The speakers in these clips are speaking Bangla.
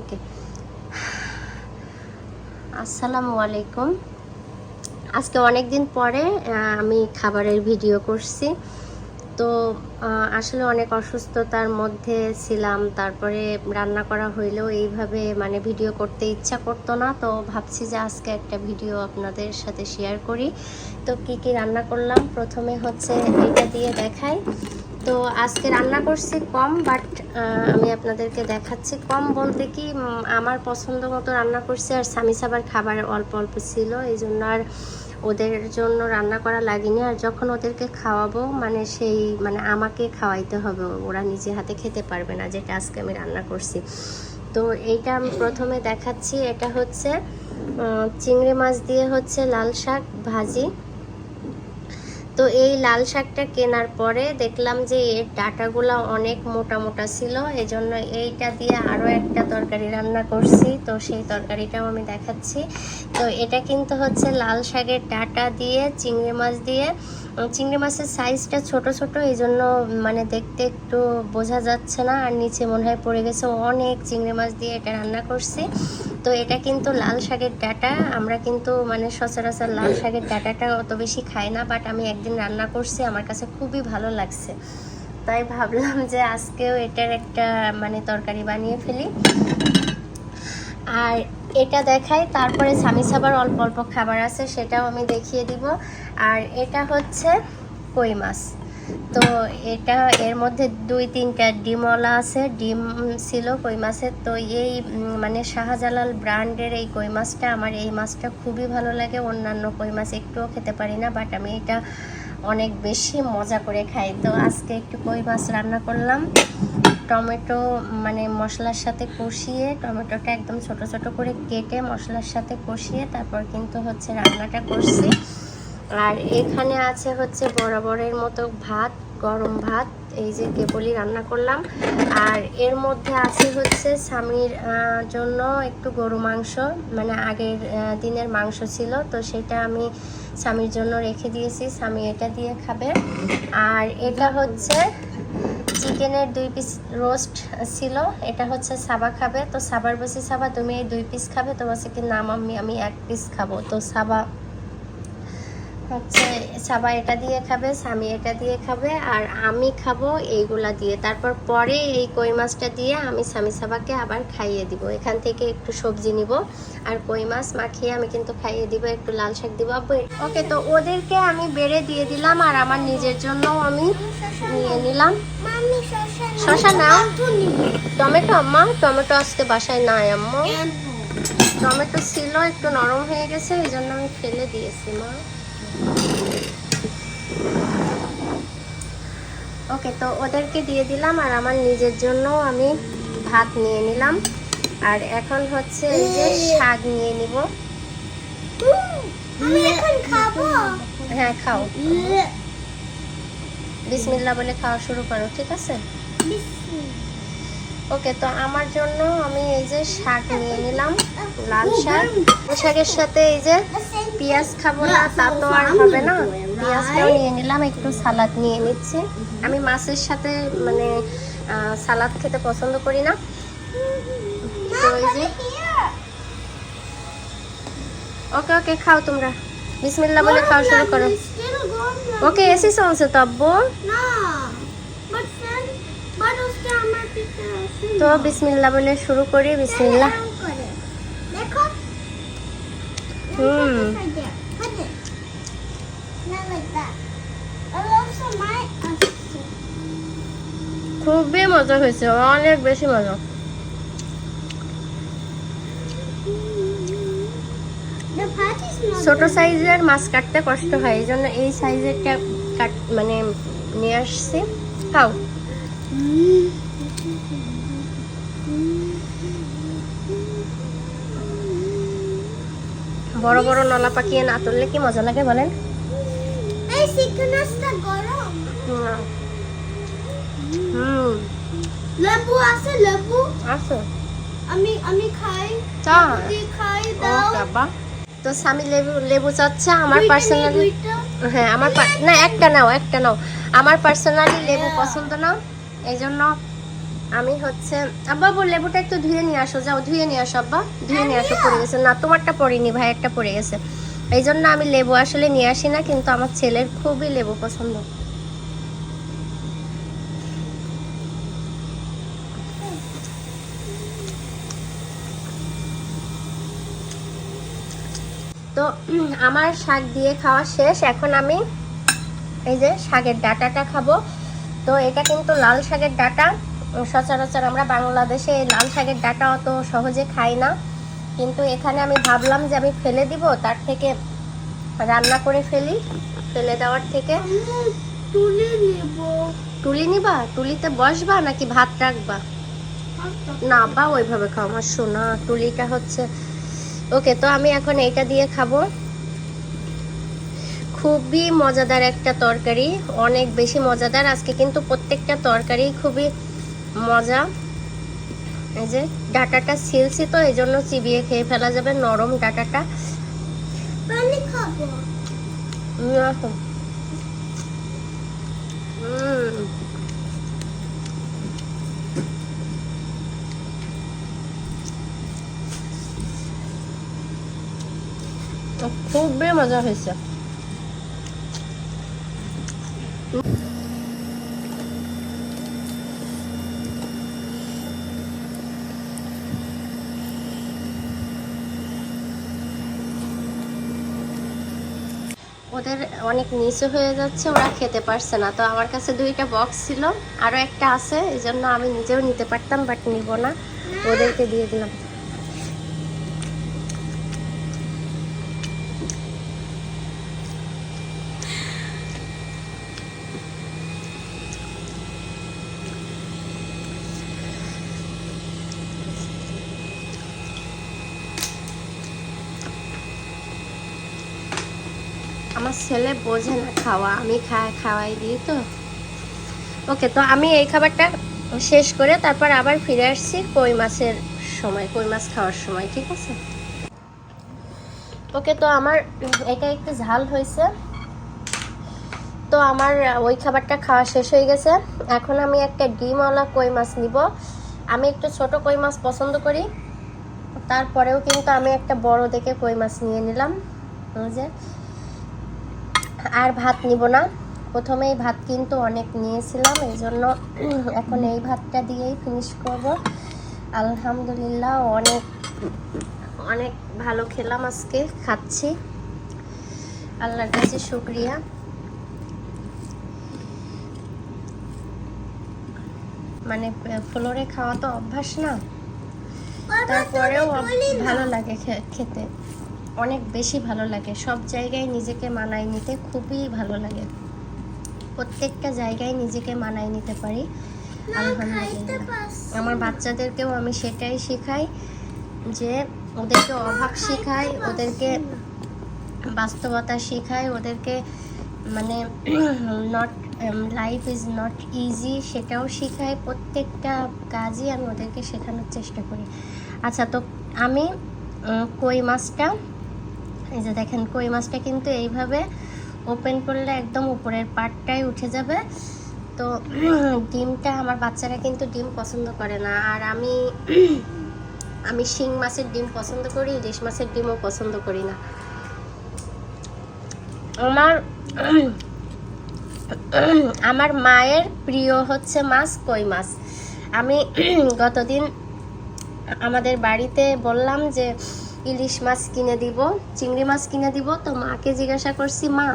ওকে। আসসালামু আলাইকুম। আজকে অনেক দিন পরে আমি খাবারের ভিডিও করছি। তো আসলে অনেক অসুস্থতার মধ্যে ছিলাম, তারপরে রান্না করা হইলেও এইভাবে মানে ভিডিও করতে ইচ্ছা করতো না। তো ভাবছি যে আজকে একটা ভিডিও আপনাদের সাথে শেয়ার করি। তো কি কি রান্না করলাম? প্রথমে হচ্ছে এটা দিয়ে দেখাই। তো আজকে রান্না করছি কম বাট আমি আপনাদেরকে দেখাচ্ছি। কম বলতে কি আমার পছন্দ মতো রান্না করছি আর স্বামী সাবার খাবার অল্প অল্প ছিল, এই জন্য আর ওদের জন্য রান্না করা লাগেনি। আর যখন ওদেরকে খাওয়াবো মানে সেই মানে আমাকে খাওয়াইতে হবে, ওরা নিজে হাতে খেতে পারবে না যেটা আজকে আমি রান্না করছি। তো এইটা আমি প্রথমে দেখাচ্ছি। এটা হচ্ছে চিংড়ি মাছ দিয়ে হচ্ছে লাল শাক ভাজি। তো এই লাল শাকটা কেনার পরে দেখলাম যে এর ডাটাগুলো অনেক মোটা মোটা ছিল, এজন্য এইটা দিয়ে আরও একটা তরকারি রান্না করছি। তো সেই তরকারিটাও আমি দেখাচ্ছি। তো এটা কিন্তু হচ্ছে লাল শাকের ডাটা দিয়ে, চিংড়ি মাছ দিয়ে। চিংড়ি মাছের সাইজটা ছোট ছোট এই জন্য মানে দেখতে একটু বোঝা যাচ্ছে না। আর নিচে মনে হয় পড়ে গেছে অনেক চিংড়ি মাছ দিয়ে এটা রান্না করছি। তো এটা কিন্তু লাল শাকের ডাটা। আমরা কিন্তু মানে সচরাচর লাল শাকের ডাটাটা অত বেশি খাই না বাট আমি একদিন রান্না করছি, আমার কাছে খুবই ভালো লাগছে। তাই ভাবলাম যে আজকেও এটার একটা মানে তরকারি বানিয়ে ফেলি। আর এটা দেখাই, তারপরে স্বামী সাবার অল্প অল্প খাবার আছে, সেটাও আমি দেখিয়ে দিব। আর এটা হচ্ছে কই মাছ। তো এটা এর মধ্যে দুই তিনটা ডিমওয়ালা আছে, ডিম ছিল কই মাছের। তো এই মানে শাহজালাল ব্র্যান্ডের এই কই মাছটা, আমার এই মাছটা খুবই ভালো লাগে। অন্যান্য কই মাছ একটুও খেতে পারি না বাট আমি এটা অনেক বেশি মজা করে খাই। তো আজকে একটু কই মাছ রান্না করলাম। টমেটো মানে মশলার সাথে কষিয়ে, টমেটোটা একদম ছোট ছোট করে কেটে মশলার সাথে কষিয়ে তারপর কিন্তু হচ্ছে রান্নাটা করছি। আর এখানে আছে হচ্ছে বরাবরের মতো ভাত, গরম ভাত, এই যে কেবলই রান্না করলাম। আর এর মধ্যে আছে হচ্ছে স্বামীর জন্য একটু গরু মাংস মানে আগের দিনের মাংস ছিল, তো সেটা আমি স্বামীর জন্য রেখে দিয়েছি, স্বামী এটা দিয়ে খাবে। আর এটা হচ্ছে চিকেনের দুই পিস রোস্ট ছিল, এটা হচ্ছে সাবা খাবে। তো সাবার বসে সাবা, তুমি এই দুই পিস খাবে, তো বসে কি নাম মাম্মি আমি এক পিস খাব। তো সাবা হচ্ছে সাবা এটা দিয়ে খাবে স্বামী এটা দিয়ে খাবে আর আমি খাব এইগুলা দিয়ে। তারপর পরে এই কই মাছটা দিয়ে আমি স্বামী সাবাকে আবার খাইয়ে দিব। এখান থেকে একটু সবজি নিব আর কই মাছ মাখিয়ে আমি কিন্তু খাইয়ে দিব একটু লাল শাক দিব। ওকে তো ওদেরকে আমি বেড়ে দিয়ে দিলাম আর আমার নিজের জন্য আমি নিয়ে নিলাম। শসা নাও। টমেটো আম্মা টমেটো আজকে বাসায় নাই আম্মা। টমেটো ছিল একটু নরম হয়ে গেছে এই জন্য আমি ফেলে দিয়েছি মা। ওকে তো ওদেরকে দিয়ে দিলাম আর আমার নিজের জন্য আমি ভাত নিয়ে নিলাম। আর এখন হচ্ছে এই যে শাক নিয়ে নিব। খাব। হ্যাঁ খাও। বিসমিল্লা বলে খাওয়া শুরু করো ঠিক আছে? ওকে, তো আমার জন্য আমি এই যে শাক নিয়ে নিলাম, লাল শাক। শাকের সাথে এই যে পেঁয়াজ খাব না, তা তো আর হবে না। পেঁয়াজটাও নিয়ে নিলাম, একটু সালাদ নিয়ে নিচ্ছি। আমি মাছের সাথে মানে সালাদ খেতে পছন্দ করি না। তো এই যে ওকে ওকে, খাও তোমরা। বিসমিল্লা বলে খাওয়া শুরু করো। ওকে এসি চলছে তো আব্বু? না। তো বিসমিল্লা বলে শুরু করি বিসমিল্লা খুবই মজা হয়েছে, অনেক বেশি মজা। ছোট সাইজের মাছ কাটতে কষ্ট হয়, এই জন্য এই সাইজেরটা কাট মানে নিয়ে আসছি। খাও। বড় বড় নলা পাকিয়ে না তুললে কি মজা লাগে বলেন? হুম। লেবু আছে লেবু। আমি আমি খাই। চা। খাই দাও। বাবা। তো স্বামী লেবু লেবু চাচ্ছে আমার পার্সোনালি হ্যাঁ আমার না একটা নাও একটা নাও। আমার পার্সোনালি লেবু পছন্দ না। এই জন্য আমি হচ্ছে, আব্বা বল, লেবুটা একটু ধুয়ে নিয়ে আসো, যাও, ধুয়ে নিয়ে আসো আব্বা, ধুয়ে নিয়ে আসো, পড়ে গেছে। না, তোমারটা পড়িনি ভাই, একটা পড়ে গেছে। এই জন্য আমি লেবু আসলে নিয়ে আসি না, কিন্তু আমার ছেলের খুবই লেবু পছন্দ। তো, আমার শাক দিয়ে খাওয়া শেষ। এখন আমি এই যে শাকের ডাটাটা খাব। তো, এটা কিন্তু লাল শাকের ডাটা। সচরাচর আমরা বাংলাদেশে লাল শাকের ডাটা অত সহজে খাই না। কিন্তু এখানে আমি ভাবলাম যে আমি ফেলে দিব তার থেকে রান্না করে ফেলি ফেলে দেওয়ার থেকে। তুলে নেব। তুলি নিবা? তুলিতে বসবা নাকি ভাত রাখবা? না বা ওইভাবে খাও। আমার সোনা তুলিটা হচ্ছে ওকে তো আমি এখন এইটা দিয়ে খাব। খুবই মজাদার একটা তরকারি অনেক বেশি মজাদার। আজকে কিন্তু প্রত্যেকটা তরকারি খুবই মজা। এই যে ডাটাটা ছিলছি তো এই জন্য চিবিয়ে খেয়ে ফেলা যাবে নরম ডাটাটা খুবই মজা হয়েছে। ওদের অনেক নিচু হয়ে যাচ্ছে, ওরা খেতে পারছে না। তো আমার কাছে দুইটা বক্স ছিল আরও একটা আছে এই জন্য আমি নিজেও নিতে পারতাম বাট নিব না। ওদেরকে দিয়ে দিলাম আমার ছেলে বোঝে না, খাওয়া, আমি খায় খাওয়াই দিই তো। ওকে, তো আমি এই খাবারটা শেষ করে তারপর আবার ফিরে আসছি কই মাছের সময়, কই মাছ খাওয়ার সময়, ঠিক আছে? ওকে, তো আমার এটা একটু ঝাল হয়েছে। তো আমার ওই খাবারটা খাওয়া শেষ হয়ে গেছে। এখন আমি একটা ডিমওয়ালা কই মাছ নিব। আমি একটু ছোট কই মাছ পছন্দ করি। তারপরেও কিন্তু আমি একটা বড় দেখে কই মাছ নিয়ে নিলাম। যে আর ভাত নিব না। প্রথমেই ভাত কিন্তু অনেক নিয়েছিলাম এই জন্য এখন এই ভাতটা দিয়েই ফিনিশ করব। আলহামদুলিল্লাহ অনেক অনেক ভালো খেলাম আজকে খাচ্ছি। আল্লাহর কাছে শুক্রিয়া। মানে ফ্লোরে খাওয়া তো অভ্যাস না। তারপরেও ভালো লাগে খেতে। অনেক বেশি ভালো লাগে। সব জায়গায় নিজেকে মানায় নিতে খুবই ভালো লাগে। প্রত্যেকটা জায়গায় নিজেকে মানায় নিতে পারি। আলহামদুলিল্লাহ। আমার বাচ্চাদেরকেও আমি সেটাই শেখাই যে ওদেরকে অভাব শেখাই ওদেরকে বাস্তবতা শেখাই ওদেরকে মানে not life is not easy সেটাও শেখাই। প্রত্যেকটা কাজই আমি ওদেরকে শেখানোর চেষ্টা করি। আচ্ছা তো আমি কই মাছটা? এই যে দেখেন, কই মাছটা কিন্তু এইভাবে ওপেন করলে একদম উপরের পাটটাই উঠে যাবে। তো ডিমটা আমার বাচ্চারা কিন্তু ডিম পছন্দ করে না। আর আমি আমি শিং মাছের ডিম পছন্দ করি, ইলিশ মাছের ডিমও পছন্দ করি না। আমার আমার মায়ের প্রিয় হচ্ছে মাছ, কই মাছ। আমি গতদিন আমাদের বাড়িতে বললাম যে ইলিশ মাছ কিনে দিব চিংড়ি মাছ কিনে দিব। তো মাকে জিজ্ঞাসা করছি মা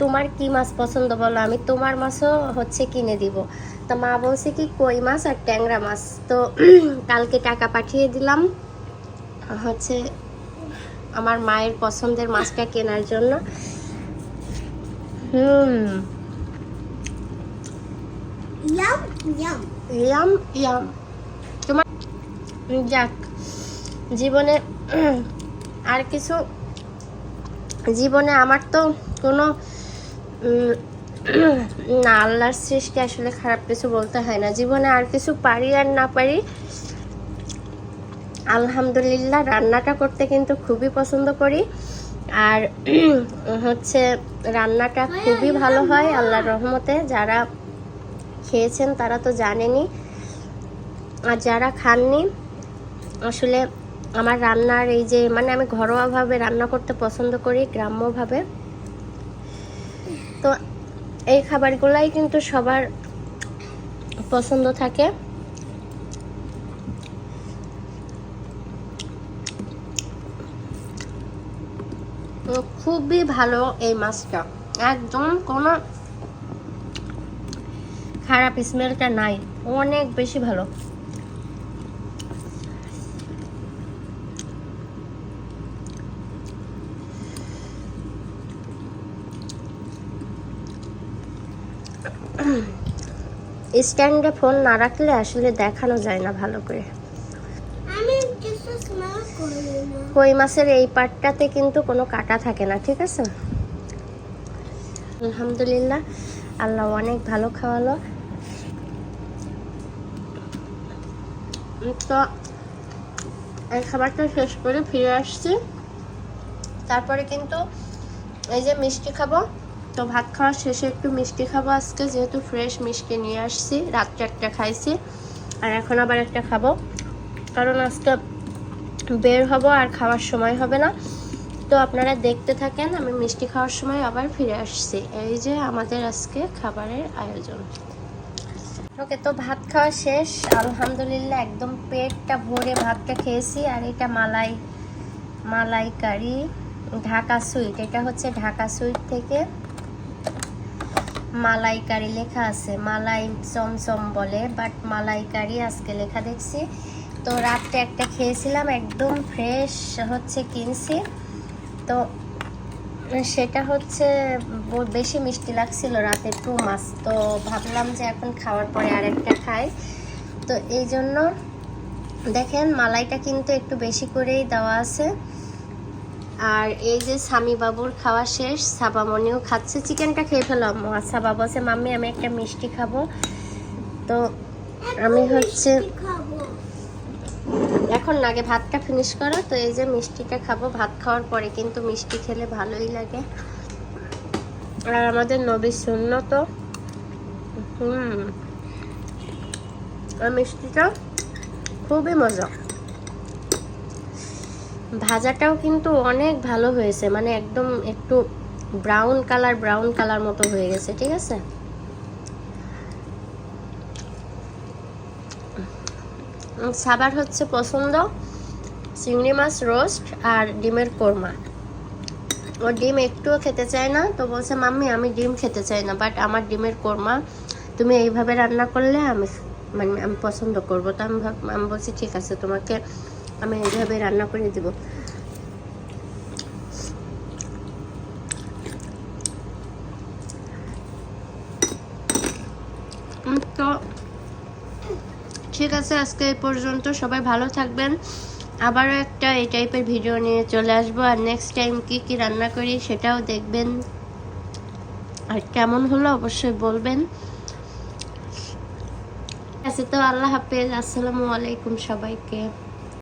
তোমার কি মাছ পছন্দ বলো? আমি তোমার মাছও হচ্ছে কিনে দিব। তো মা বলছে কি কই মাছ আর ট্যাংরা মাছ। তো কালকে টাকা পাঠিয়ে দিলাম হচ্ছে আমার মায়ের পছন্দের মাছটা কেনার জন্য। হুম। ইয়াম ইয়াম ইয়াম ইয়াম তোমার যাক জীবনে আর কিছু জীবনে আমার তো কোনো না, আল্লাহর সৃষ্টি আসলে খারাপ কিছু বলতে হয় না। জীবনে আর কিছু পারি আর না পারি, আলহামদুলিল্লাহ রান্নাটা করতে কিন্তু খুবই পছন্দ করি। আর হচ্ছে রান্নাটা খুবই ভালো হয় আল্লাহর রহমতে। যারা খেয়েছেন তারা তো জানেনই। আর যারা খাননি, আসলে আমার রান্নার এই যে মানে আমি ঘরোয়াভাবে রান্না করতে পছন্দ করি, গ্রাম্যভাবে। তো এই খাবারগুলাই কিন্তু সবার পছন্দ থাকে। খুবই ভালো এই মাছটা। একদম কোনো খারাপ স্মেলটা নাই, অনেক বেশি ভালো। স্ট্যান্ডে ফোন না রাখলে আসলে দেখানো যায় না ভালো করে। কই মাছের এই পাটটাতে কিন্তু কোনো কাটা থাকে না ঠিক আছে? আলহামদুলিল্লাহ আল্লাহ অনেক ভালো খাওয়ালো। তো এই খাবারটা শেষ করে ফিরে আসছি। তারপরে কিন্তু এই যে মিষ্টি খাব। তো ভাত খাওয়ার শেষে একটু মিষ্টি খাব আজকে, যেহেতু ফ্রেশ মিষ্টি নিয়ে আসছি। রাত্রে একটা খাইছি, আর এখন আবার একটা খাব। কারণ আজকে বের হব আর খাওয়ার সময় হবে না। তো আপনারা দেখতে থাকেন, আমি মিষ্টি খাওয়ার সময় আবার ফিরে আসছি। এই যে আমাদের আজকে খাবারের আয়োজন। ওকে, তো ভাত খাওয়া শেষ। আলহামদুলিল্লাহ, একদম পেটটা ভরে ভাতটা খেয়েছি। আর এটা মালাই মালাই কারি ঢাকা সুইট। এটা হচ্ছে ঢাকা সুইট থেকে মালাই কারি লেখা আছে। মালাই চমচম বলে বাট মালাইকারি আজকে লেখা দেখছি। তো রাত্রে একটা খেয়েছিলাম, একদম ফ্রেশ হচ্ছে কিনছি। তো সেটা হচ্ছে বেশি মিষ্টি লাগছিল রাতে টু মাস তো ভাবলাম যে এখন খাওয়ার পরে আরেকটা খাই। তো এই জন্য দেখেন, মালাইটা কিন্তু একটু বেশি করেই দেওয়া আছে। আর এই যে স্বামী বাবুর খাওয়া শেষ সাবামণিও খাচ্ছে। চিকেনটা খেয়ে ফেলাম। আচ্ছা বাবু আছে মাম্মি আমি একটা মিষ্টি খাব। তো আমি হচ্ছে এখন আগে ভাতটা ফিনিশ করো। তো এই যে মিষ্টিটা খাব। ভাত খাওয়ার পরে কিন্তু মিষ্টি খেলে ভালোই লাগে। আর আমাদের নবী শূন্য তো হুম। আর মিষ্টিটা খুবই মজা। ভাজাটাও কিন্তু অনেক ভালো হয়েছে মানে একদম একটু ব্রাউন কালার ব্রাউন কালার মতো হয়ে গেছে, ঠিক আছে? সাবার হচ্ছে পছন্দ, চিংড়ি মাছ রোস্ট আর ডিমের কোরমা। ও ডিম একটুও খেতে চায় না, তো বলছে, মাম্মি, আমি ডিম খেতে চাই না বাট আমার ডিমের কোরমা, তুমি এইভাবে রান্না করলে আমি মানে আমি পছন্দ করব। তো আমি আমি বলছি, ঠিক আছে, তোমাকে আমি এইভাবে রান্না করে দিব। তো ঠিক আছে, আজকে এই পর্যন্ত। সবাই ভালো থাকবেন। আবারও একটা এই টাইপের ভিডিও নিয়ে চলে আসব। আর নেক্সট টাইম কি কি রান্না করি সেটাও দেখবেন। আর কেমন হলো অবশ্যই বলবেন। আছে, তো আল্লাহ হাফেজ। আসসালামু আলাইকুম সবাইকে।